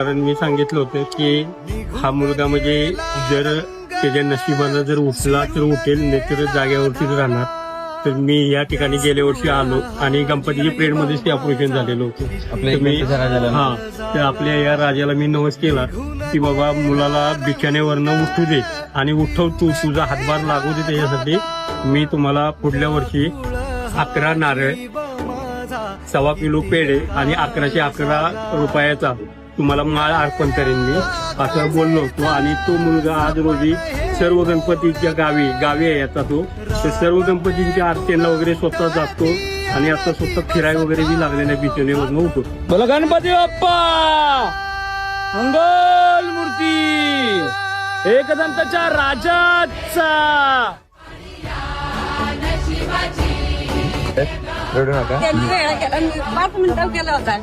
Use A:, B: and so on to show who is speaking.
A: कारण मी सांगितलं होतं की हा मुलगा म्हणजे जर त्याच्या नशिबानं जर उठला तर उठेल नाहीतर जाग्यावरतीच राहणार. तर मी या ठिकाणी गेल्या वर्षी आलो आणि गणपतीच्या प्रेड मध्येच ते ऑपरेशन झालेलं होतं. तर मी. हा तर आपल्या या राजाला मी नवस केला की बाबा मुलाला बिछाण्यावरनं उठू दे आणि उठव तू तुझा हातभार लागू दे त्याच्यासाठी. मी तुम्हाला पुढल्या वर्षी अकरा नारळ सव्वा किलो पेढे आणि अकराशे अकरा रुपयाचा तुम्हाला माळ अर्पण करेन मी. असं बोललो होतो. आणि तो मुलगा आज रोजी सर्व गणपतीच्या गावी गावी आहे आता तो. तर सर्व गणपतींच्या आरतीला वगैरे स्वतः जातो. आणि आता स्वतः फिराय वगैरे बी लागलेल्या बिचनेवरनं उठतो
B: बोला गणपती बाप्पा! मंगल मूर्ती! एकदंताच्या राजाचा! रडू नका.
C: त्यांनी वेळा केला पाच मिनिटात गेला होता.